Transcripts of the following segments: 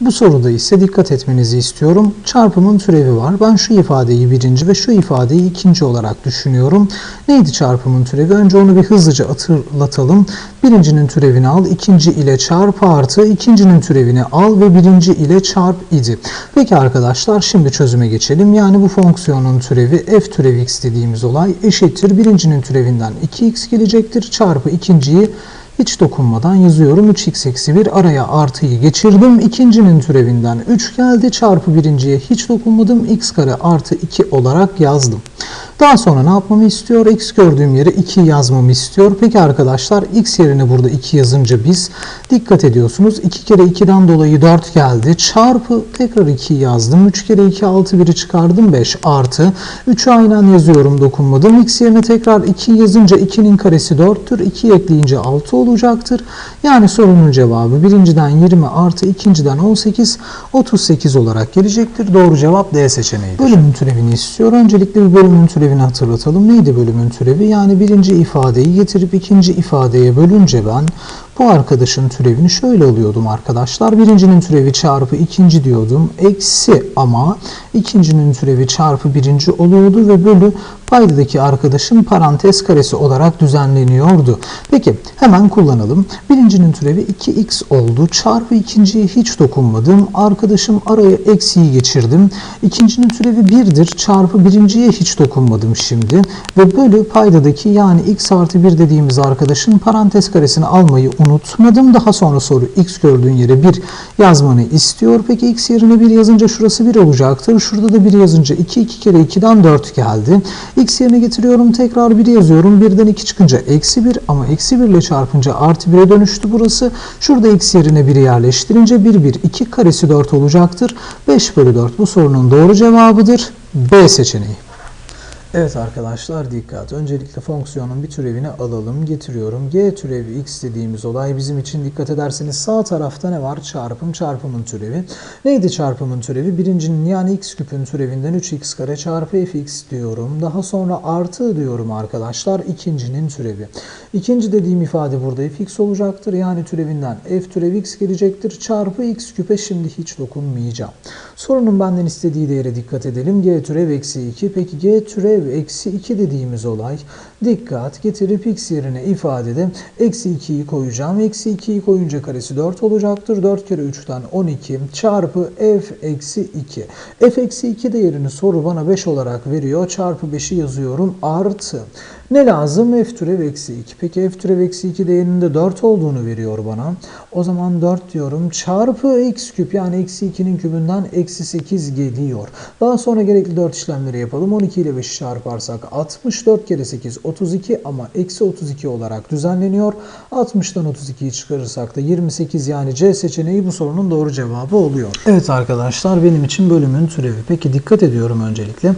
Bu soruda ise dikkat etmenizi istiyorum. Çarpımın türevi var. Ben şu ifadeyi birinci ve şu ifadeyi ikinci olarak düşünüyorum. Neydi çarpımın türevi? Önce onu bir hızlıca hatırlatalım. Birincinin türevini al, ikinci ile çarp artı, ikincinin türevini al ve birinci ile çarp idi. Peki arkadaşlar şimdi çözüme geçelim. Yani bu fonksiyonun türevi f türevi x dediğimiz olay eşittir. Birincinin türevinden 2x gelecektir. Çarpı ikinciyi hiç dokunmadan yazıyorum. 3x eksi 1 araya artıyı geçirdim. İkincinin türevinden 3 geldi. Çarpı birinciye hiç dokunmadım. x kare artı 2 olarak yazdım. Daha sonra ne yapmamı istiyor? X gördüğüm yere 2 yazmamı istiyor. Peki arkadaşlar x yerine burada 2 yazınca biz dikkat ediyorsunuz. 2 kere 2'den dolayı 4 geldi. Çarpı tekrar 2 yazdım. 3 kere 2 6 1'i çıkardım 5 artı. 3'ü aynen yazıyorum dokunmadım. X yerine tekrar 2 yazınca 2'nin karesi 4'tür. 2 ekleyince 6 olacaktır. Yani sorunun cevabı birinciden 20 artı ikinciden 18 38 olarak gelecektir. Doğru cevap D seçeneğidir. Bölümün türevini istiyor. Öncelikle bir bölümün türevini hatırlatalım. Neydi bölümün türevi? Yani birinci ifadeyi getirip ikinci ifadeye bölünce ben bu arkadaşın türevini şöyle alıyordum arkadaşlar. Birincinin türevi çarpı ikinci diyordum. Eksi ama ikincinin türevi çarpı birinci oluyordu ve bölü paydadaki arkadaşın parantez karesi olarak düzenleniyordu. Peki hemen kullanalım. Birincinin türevi 2x oldu. Çarpı ikinciye hiç dokunmadım. Arkadaşım araya eksiyi geçirdim. İkincinin türevi 1'dir. Çarpı birinciye hiç dokunmadım şimdi. Ve bölü paydadaki yani x artı 1 dediğimiz arkadaşın parantez karesini almayı unutmadım. Daha sonra soru x gördüğün yere 1 yazmanı istiyor. Peki x yerine 1 yazınca şurası 1 olacaktır. Şurada da 1 yazınca 2, 2 kere 2'den 4 geldi. x yerine getiriyorum. Tekrar 1 yazıyorum. 1'den 2 çıkınca eksi 1 ama eksi 1 ile çarpınca artı 1'e dönüştü burası. Şurada x yerine 1'i yerleştirince 1, 1, 2 karesi 4 olacaktır. 5 bölü 4 bu sorunun doğru cevabıdır. B seçeneği. Evet arkadaşlar dikkat. Öncelikle fonksiyonun bir türevini alalım, getiriyorum. G türevi x dediğimiz olay bizim için dikkat ederseniz sağ tarafta ne var? Çarpım, çarpımın türevi. Neydi çarpımın türevi? Birincinin yani x küpün türevinden 3x kare çarpı fx diyorum. Daha sonra artı diyorum arkadaşlar. ikincinin türevi. İkinci dediğim ifade burada fx olacaktır. Yani türevinden f türevi x gelecektir. Çarpı x küpe şimdi hiç dokunmayacağım. Sorunun benden istediği değere dikkat edelim. G türev eksi 2. Peki G türev eksi 2 dediğimiz olay dikkat getirip x yerine ifadede eksi 2'yi koyacağım. Eksi 2'yi koyunca karesi 4 olacaktır. 4 kere 3'ten 12 çarpı f eksi 2. f eksi 2 değerini soru bana 5 olarak veriyor. Çarpı 5'i yazıyorum. Artı. Ne lazım? F türev eksi 2. Peki f türev eksi 2 değerinin de 4 olduğunu veriyor bana. O zaman 4 diyorum. Çarpı x küp yani eksi 2'nin kübünden eksi 8 geliyor. Daha sonra gerekli 4 işlemleri yapalım. 12 ile 5'i çarparsak 64 kere 8 32 ama eksi 32 olarak düzenleniyor. 60'dan 32'yi çıkarırsak da 28 yani C seçeneği bu sorunun doğru cevabı oluyor. Evet arkadaşlar benim için bölümün türevi. Peki dikkat ediyorum öncelikle.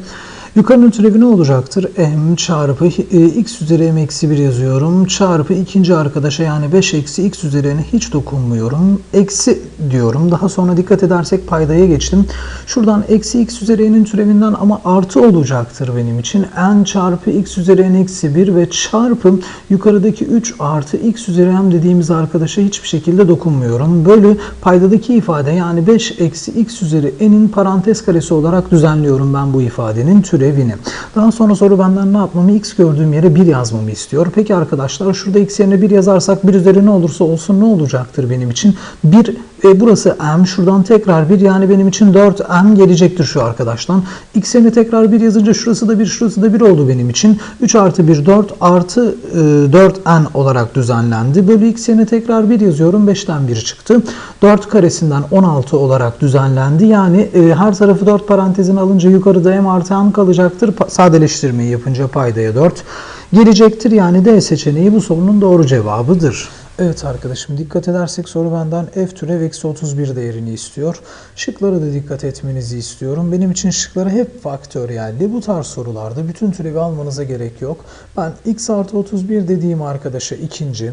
Yukarının türevi ne olacaktır? m çarpı e, x üzeri m eksi 1 yazıyorum. Çarpı ikinci arkadaşa yani 5 eksi x üzerine hiç dokunmuyorum. Eksi diyorum. Daha sonra dikkat edersek paydaya geçtim. Şuradan eksi x üzeri türevinden ama artı olacaktır benim için. n çarpı x üzeri n eksi 1 ve çarpı yukarıdaki 3 artı x üzeri m dediğimiz arkadaşa hiçbir şekilde dokunmuyorum. Bölü paydadaki ifade yani 5 eksi x üzeri n'in parantez karesi olarak düzenliyorum ben bu ifadenin türevi türevini. Daha sonra soru benden ne yapmamı x gördüğüm yere 1 yazmamı istiyor. Peki arkadaşlar şurada x yerine 1 yazarsak 1 üzeri ne olursa olsun ne olacaktır benim için? 1 e, burası m şuradan tekrar 1 yani benim için 4m gelecektir şu arkadaştan. x tekrar 1 yazınca şurası da 1 şurası da 1 oldu benim için. 3 artı 1 4 artı e, 4n olarak düzenlendi. Bölü x tekrar 1 yazıyorum 5'ten 1 çıktı. 4 karesinden 16 olarak düzenlendi. Yani e, her tarafı 4 parantezine alınca yukarıda m artı n kalacaktır. Pa sadeleştirmeyi yapınca paydaya 4 gelecektir. Yani D seçeneği bu sorunun doğru cevabıdır. Evet arkadaşım dikkat edersek soru benden f türev eksi 31 değerini istiyor. Şıklara da dikkat etmenizi istiyorum. Benim için şıkları hep faktöriyelli. Bu tarz sorularda bütün türevi almanıza gerek yok. Ben x artı 31 dediğim arkadaşa ikinci,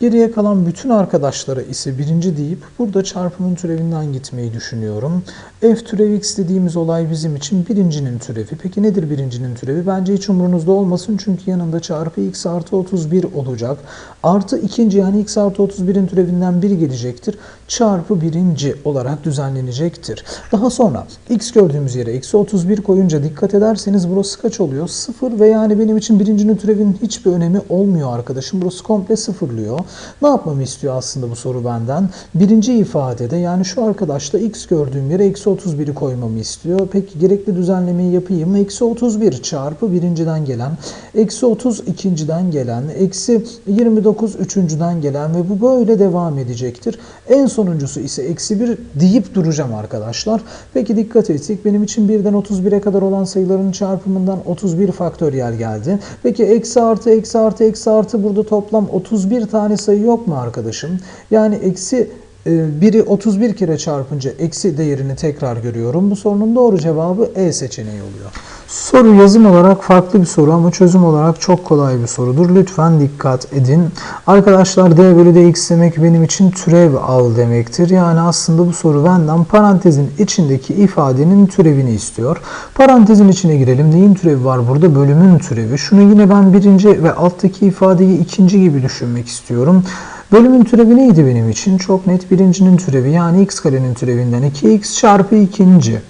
Geriye kalan bütün arkadaşlara ise birinci deyip burada çarpımın türevinden gitmeyi düşünüyorum. F türev x dediğimiz olay bizim için birincinin türevi. Peki nedir birincinin türevi? Bence hiç umurunuzda olmasın çünkü yanında çarpı x artı 31 olacak. Artı ikinci yani x artı 31'in türevinden 1 gelecektir. Çarpı birinci olarak düzenlenecektir. Daha sonra x gördüğümüz yere eksi 31 koyunca dikkat ederseniz burası kaç oluyor? 0 ve yani benim için birincinin türevinin hiçbir önemi olmuyor arkadaşım. Burası komple sıfırlıyor. Ne yapmamı istiyor aslında bu soru benden? Birinci ifadede yani şu arkadaşla x gördüğüm yere eksi 31'i koymamı istiyor. Peki gerekli düzenlemeyi yapayım. Eksi 31 çarpı birinciden gelen, eksi 30 ikinciden gelen, eksi 29 üçüncüden gelen ve bu böyle devam edecektir. En sonuncusu ise eksi 1 deyip duracağım arkadaşlar. Peki dikkat ettik. Benim için birden 31'e kadar olan sayıların çarpımından 31 faktöriyel geldi. Peki eksi artı eksi artı eksi artı burada toplam 31 tane sayı yok mu arkadaşım? Yani eksi biri 31 kere çarpınca eksi değerini tekrar görüyorum. Bu sorunun doğru cevabı E seçeneği oluyor. Soru yazım olarak farklı bir soru ama çözüm olarak çok kolay bir sorudur. Lütfen dikkat edin. Arkadaşlar d bölü dx demek benim için türev al demektir. Yani aslında bu soru benden parantezin içindeki ifadenin türevini istiyor. Parantezin içine girelim. Neyin türevi var burada? Bölümün türevi. Şunu yine ben birinci ve alttaki ifadeyi ikinci gibi düşünmek istiyorum. Bölümün türevi neydi benim için? Çok net birincinin türevi yani x karenin türevinden 2x çarpı ikinci.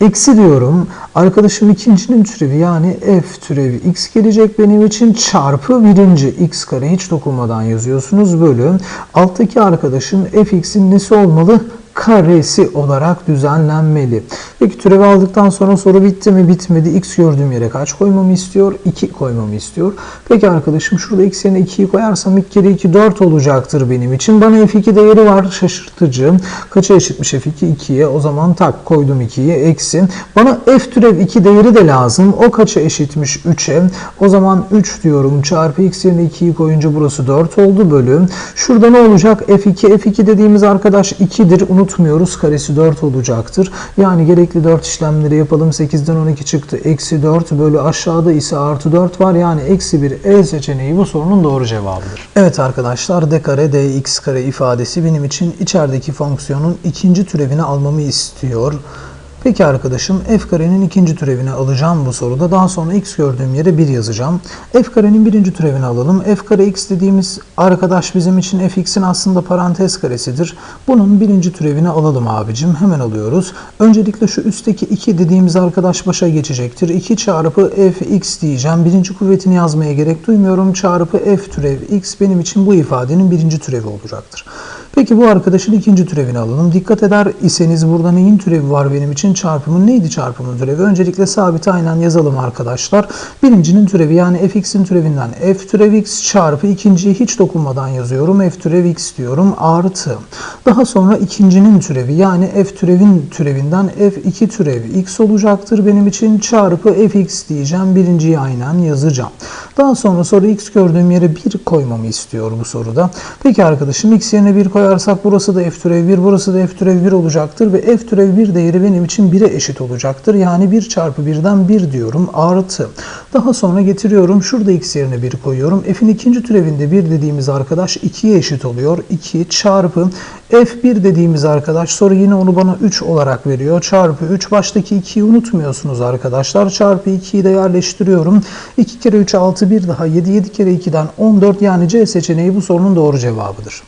Eksi diyorum. Arkadaşım ikincinin türevi yani f türevi x gelecek benim için çarpı birinci x kare hiç dokunmadan yazıyorsunuz bölü. Alttaki arkadaşın fx'in nesi olmalı? Karesi olarak düzenlenmeli. Peki türevi aldıktan sonra soru bitti mi? Bitmedi. X gördüğüm yere kaç koymamı istiyor? 2 koymamı istiyor. Peki arkadaşım şurada x yerine 2'yi koyarsam 2 kere 2 4 olacaktır benim için. Bana f2 değeri var. Şaşırtıcı. Kaça eşitmiş f2? 2'ye. O zaman tak koydum 2'yi. Eksi. Bana f türev 2 değeri de lazım. O kaça eşitmiş? 3'e. O zaman 3 diyorum. Çarpı x yerine 2'yi koyunca burası 4 oldu bölüm. Şurada ne olacak? f2. f2 dediğimiz arkadaş 2'dir. Unut unutmuyoruz. Karesi 4 olacaktır. Yani gerekli 4 işlemleri yapalım. 8'den 12 çıktı. Eksi 4 bölü aşağıda ise artı 4 var. Yani eksi 1 E seçeneği bu sorunun doğru cevabıdır. Evet arkadaşlar d kare dx kare ifadesi benim için içerideki fonksiyonun ikinci türevini almamı istiyor. Peki arkadaşım f karenin ikinci türevini alacağım bu soruda. Daha sonra x gördüğüm yere 1 yazacağım. f karenin birinci türevini alalım. f kare x dediğimiz arkadaş bizim için fx'in aslında parantez karesidir. Bunun birinci türevini alalım abicim. Hemen alıyoruz. Öncelikle şu üstteki 2 dediğimiz arkadaş başa geçecektir. 2 çarpı fx diyeceğim. Birinci kuvvetini yazmaya gerek duymuyorum. Çarpı f türev x benim için bu ifadenin birinci türevi olacaktır. Peki bu arkadaşın ikinci türevini alalım. Dikkat eder iseniz burada neyin türevi var benim için? Çarpımın neydi çarpımın türevi? Öncelikle sabit aynen yazalım arkadaşlar. Birincinin türevi yani fx'in türevinden f türev x çarpı ikinciyi hiç dokunmadan yazıyorum. f türev x diyorum artı. Daha sonra ikincinin türevi yani f türevin türevinden f2 türevi x olacaktır benim için çarpı fx diyeceğim. Birinciyi aynen yazacağım. Daha sonra soru x gördüğüm yere 1 koymamı istiyor bu soruda. Peki arkadaşım x yerine 1 koyarsak burası da f türev 1, burası da f türev 1 olacaktır ve f türev 1 değeri benim için 1'e eşit olacaktır. Yani 1 çarpı 1'den 1 diyorum artı. Daha sonra getiriyorum şurada x yerine 1 koyuyorum. f'in ikinci türevinde 1 dediğimiz arkadaş 2'ye eşit oluyor. 2 çarpı f1 dediğimiz arkadaş soru yine onu bana 3 olarak veriyor. Çarpı 3 baştaki 2'yi unutmuyorsunuz arkadaşlar. Çarpı 2'yi de yerleştiriyorum. 2 kere 3 6 1 daha 7 7 kere 2'den 14 yani C seçeneği bu sorunun doğru cevabıdır.